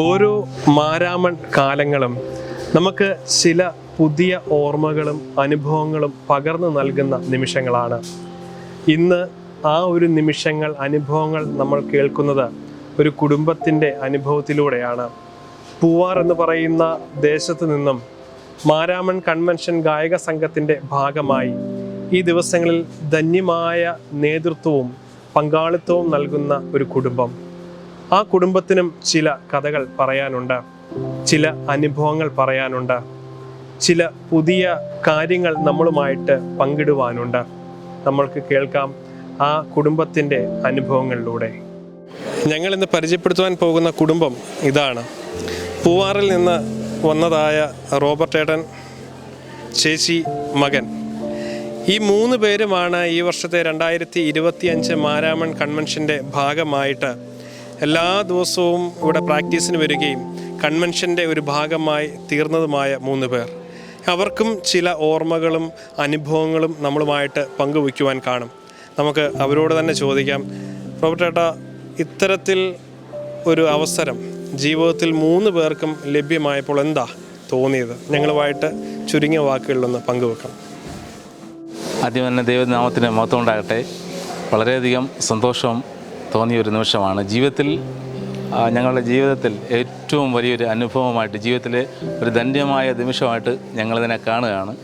ഓരോ മാരാമൺ കാലങ്ങളും നമുക്ക് ചില പുതിയ ഓർമ്മകളും അനുഭവങ്ങളും പകർന്നു നൽകുന്ന നിമിഷങ്ങളാണ്. ഇന്ന് ആ ഒരു നിമിഷങ്ങൾ അനുഭവങ്ങൾ നമ്മൾ കേൾക്കുന്നത് ഒരു കുടുംബത്തിന്റെ അനുഭവത്തിലൂടെയാണ്. പൂവാർ എന്ന് പറയുന്ന ദേശത്തു നിന്നും മാരാമൺ കൺവെൻഷൻ ഗായക സംഘത്തിന്റെ ഭാഗമായി ഈ ദിവസങ്ങളിൽ ധന്യമായ നേതൃത്വവും പങ്കാളിത്തവും നൽകുന്ന ഒരു കുടുംബം. ആ കുടുംബത്തിനും ചില കഥകൾ പറയാനുണ്ട് ചില അനുഭവങ്ങൾ പറയാനുണ്ട് ചില പുതിയ കാര്യങ്ങൾ നമ്മളുമായിട്ട് പങ്കിടുവാനുണ്ട്. നമ്മൾക്ക് കേൾക്കാം ആ കുടുംബത്തിന്റെ അനുഭവങ്ങളിലൂടെ. ഞങ്ങൾ ഇന്ന് പരിചയപ്പെടുത്തുവാൻ പോകുന്ന കുടുംബം ഇതാണ്. പൂവാറിൽ നിന്ന് വന്നതായ റോബർട്ട് ഏട്ടൻ ചേച്ചി മകൻ. ഈ മൂന്ന് പേരുമാണ് ഈ വർഷത്തെ രണ്ടായിരത്തി ഇരുപത്തിയഞ്ച് മാരാമൺ കൺവെൻഷന്റെ ഭാഗമായിട്ട് എല്ലാ ദിവസവും ഇവിടെ പ്രാക്ടീസിന് വരികയും കൺവെൻഷന്റെ ഒരു ഭാഗമായി തീർന്നതുമായ മൂന്ന് പേർ. അവർക്കും ചില ഓർമ്മകളും അനുഭവങ്ങളും നമ്മളുമായിട്ട് പങ്കുവയ്ക്കുവാൻ കാണും. നമുക്ക് അവരോട് തന്നെ ചോദിക്കാം റോബർട്ട് ഇത്തരത്തിൽ ഒരു അവസരം ജീവിതത്തിൽ മൂന്ന് പേർക്കും ലഭ്യമായപ്പോൾ എന്താ തോന്നിയത്? ഞങ്ങളുമായിട്ട് ചുരുങ്ങിയ വാക്കുകളിലൊന്ന് പങ്കുവെക്കണം. ആദ്യം തന്നെ ദൈവനാമത്തിന്റെ മഹത്വം ഉണ്ടാകട്ടെ. വളരെയധികം സന്തോഷം തോന്നിയ ഒരു നിമിഷമാണ്. ജീവിതത്തിൽ ഞങ്ങളുടെ ജീവിതത്തിൽ ഏറ്റവും വലിയൊരു അനുഭവമായിട്ട് ജീവിതത്തിലെ ഒരു ധന്യമായ നിമിഷമായിട്ട് ഞങ്ങളിതിനെ കാണുകയാണ്.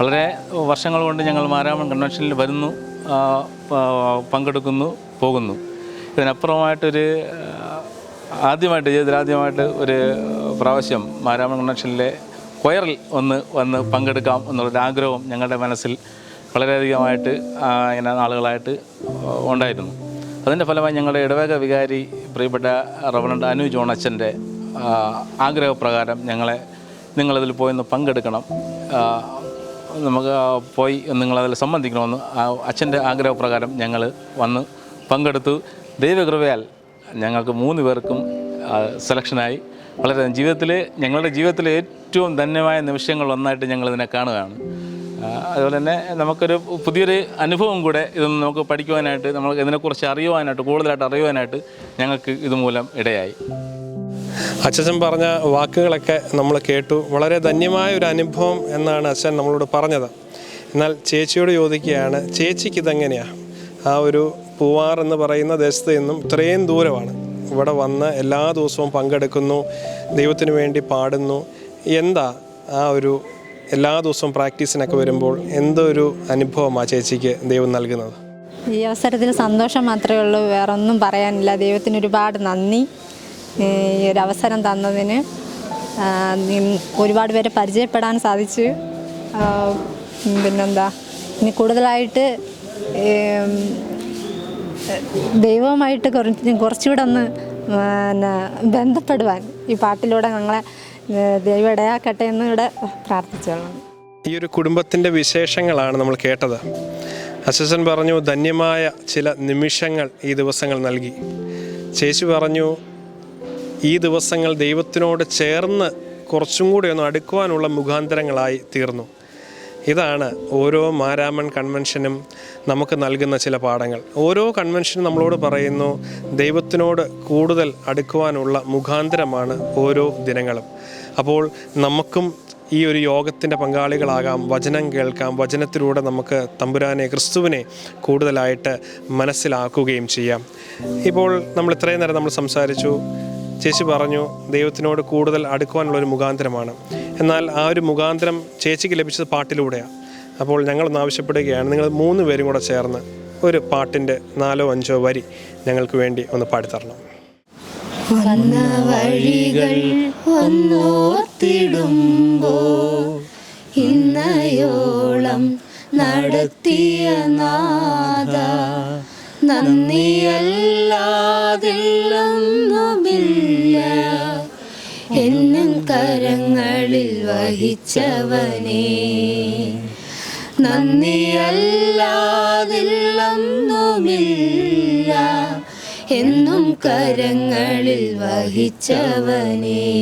വളരെ വർഷങ്ങൾ കൊണ്ട് ഞങ്ങൾ മാരാമൺ കൺവെൻഷനിൽ വരുന്നു പങ്കെടുക്കുന്നു പോകുന്നു. ഇതിനപ്പുറമായിട്ടൊരു ആദ്യമായിട്ട് ജീവിതത്തിൽ ആദ്യമായിട്ട് ഒരു പ്രാവശ്യം മാരാമൺ കൺവെൻഷനിലെ കൊയറിൽ ഒന്ന് വന്ന് പങ്കെടുക്കാം എന്നുള്ളൊരു ആഗ്രഹം ഞങ്ങളുടെ മനസ്സിൽ വളരെയധികമായിട്ട് ഇങ്ങനെ നാളുകളായിട്ട് ഉണ്ടായിരുന്നു. അതിന്റെ ഫലമായി ഞങ്ങളുടെ ഇടവക വികാരി പ്രിയപ്പെട്ട റവണണ്ട് അനു ജോണച്ചന്റെ ആഗ്രഹപ്രകാരം ഞങ്ങളെ നിങ്ങളതിൽ പോയി ഒന്ന് പങ്കെടുക്കണം. നമുക്ക് പോയി നിങ്ങളതിൽ സംബന്ധിക്കണമെന്ന് അച്ഛന്റെ ആഗ്രഹപ്രകാരം ഞങ്ങൾ വന്ന് പങ്കെടുത്തു. ദൈവകൃപയാൽ ഞങ്ങൾക്ക് മൂന്ന് പേർക്കും സെലക്ഷനായി. വളരെ ജീവിതത്തിൽ ഞങ്ങളുടെ ജീവിതത്തിലെ ഏറ്റവും ധന്യമായ നിമിഷങ്ങൾ ഒന്നായിട്ട് ഞങ്ങളിതിനെ കാണുകയാണ്. അതുപോലെ തന്നെ നമുക്കൊരു പുതിയൊരു അനുഭവം കൂടെ ഇതൊന്ന് നമുക്ക് പഠിക്കുവാനായിട്ട് നമ്മൾ ഇതിനെക്കുറിച്ച് അറിയുവാനായിട്ട് കൂടുതലായിട്ട് അറിയുവാനായിട്ട് ഞങ്ങൾക്ക് ഇതുമൂലം ഇടയായി. അച്ഛൻ പറഞ്ഞ വാക്കുകളൊക്കെ നമ്മൾ കേട്ടു. വളരെ ധന്യമായ ഒരു അനുഭവം എന്നാണ് അച്ഛൻ നമ്മളോട് പറഞ്ഞത്. എന്നാൽ ചേച്ചിയോട് ചോദിക്കുകയാണ് ചേച്ചിക്ക് ഇതെങ്ങനെയാണ് ആ ഒരു പൂവാർ എന്ന് പറയുന്ന ദേശത്ത് നിന്നും ഇത്രയും ദൂരമാണ്. ഇവിടെ വന്ന് എല്ലാ ദിവസവും പങ്കെടുക്കുന്നു ദൈവത്തിന് വേണ്ടി പാടുന്നു. എന്താ ആ ഒരു എല്ലാ ദിവസവും പ്രാക്ടീസിനൊക്കെ വരുമ്പോൾ എന്തൊരു അനുഭവമാണ് ചേച്ചിക്ക് ദൈവം നൽകുന്നത്? ഈ അവസരത്തിൽ സന്തോഷം മാത്രമേ ഉള്ളൂ വേറെ ഒന്നും പറയാനില്ല. ദൈവത്തിന് ഒരുപാട് നന്ദി. ഈ ഒരു അവസരം തന്നതിന്. ഒരുപാട് പേരെ പരിചയപ്പെടാൻ സാധിച്ചു. പിന്നെന്താ? ഇനി കൂടുതലായിട്ട് ദൈവവുമായിട്ട് കുറച്ച് കുറച്ചുകൂടെ ഒന്ന് ബന്ധപ്പെടുവാൻ ഈ പാട്ടിലൂടെ ഞങ്ങളെ ദൈവം ഇടയാക്കട്ടെ എന്ന് ഇവിടെ പ്രാർത്ഥിച്ചോളാം. ഈ ഒരു കുടുംബത്തിന്റെ വിശേഷങ്ങളാണ് നമ്മൾ കേട്ടത്. അച്ഛൻ പറഞ്ഞു ധന്യമായ ചില നിമിഷങ്ങൾ ഈ ദിവസങ്ങൾ നൽകി. ചേച്ചി പറഞ്ഞു ഈ ദിവസങ്ങൾ ദൈവത്തിനോട് ചേർന്ന് കുറച്ചും കൂടി ഒന്ന് അടുക്കുവാനുള്ള മുഖാന്തരങ്ങളായി തീർന്നു. ഇതാണ് ഓരോ മാരാമൺ കൺവെൻഷനും നമുക്ക് നൽകുന്ന ചില പാഠങ്ങൾ. ഓരോ കൺവെൻഷനും നമ്മളോട് പറയുന്നു ദൈവത്തിനോട് കൂടുതൽ അടുക്കുവാനുള്ള മുഖാന്തരമാണ് ഓരോ ദിനങ്ങളും. അപ്പോൾ നമുക്കും ഈ ഒരു യോഗത്തിന്റെ പങ്കാളികളാകാം വചനം കേൾക്കാം വചനത്തിലൂടെ നമുക്ക് തമ്പുരാനെ ക്രിസ്തുവിനെ കൂടുതലായിട്ട് മനസ്സിലാക്കുകയും ചെയ്യാം. ഇപ്പോൾ നമ്മൾ ഇത്രയും നേരം നമ്മൾ സംസാരിച്ചു. ചേച്ചി പറഞ്ഞു ദൈവത്തിനോട് കൂടുതൽ അടുക്കുവാനുള്ള ഒരു മുഖാന്തരമാണ്. എന്നാൽ ആ ഒരു മുഖാന്തരം ചേച്ചിക്ക് ലഭിച്ചത് പാട്ടിലൂടെയാണ് അപ്പോൾ ഞങ്ങളൊന്ന് ആവശ്യപ്പെടുകയാണ്. നിങ്ങൾ മൂന്ന് പേരും കൂടെ ചേർന്ന് ഒരു പാട്ടിന്റെ നാലോ അഞ്ചോ വരി ഞങ്ങൾക്ക് വേണ്ടി ഒന്ന് പാടിത്തരണം വന്ന വഴികൾ ഒന്നോർത്തിടുമ്പോ ഇന്നയോളം നടത്തിയ നാദ നന്ദിയല്ലാതില്ലൊന്നുമില്ല എന്നും കരങ്ങളിൽ വഹിച്ചവനേ. നന്ദിയല്ലാതില്ലൊന്നുമില്ല എന്നും കരങ്ങളിൽ വഹിച്ചവനേ.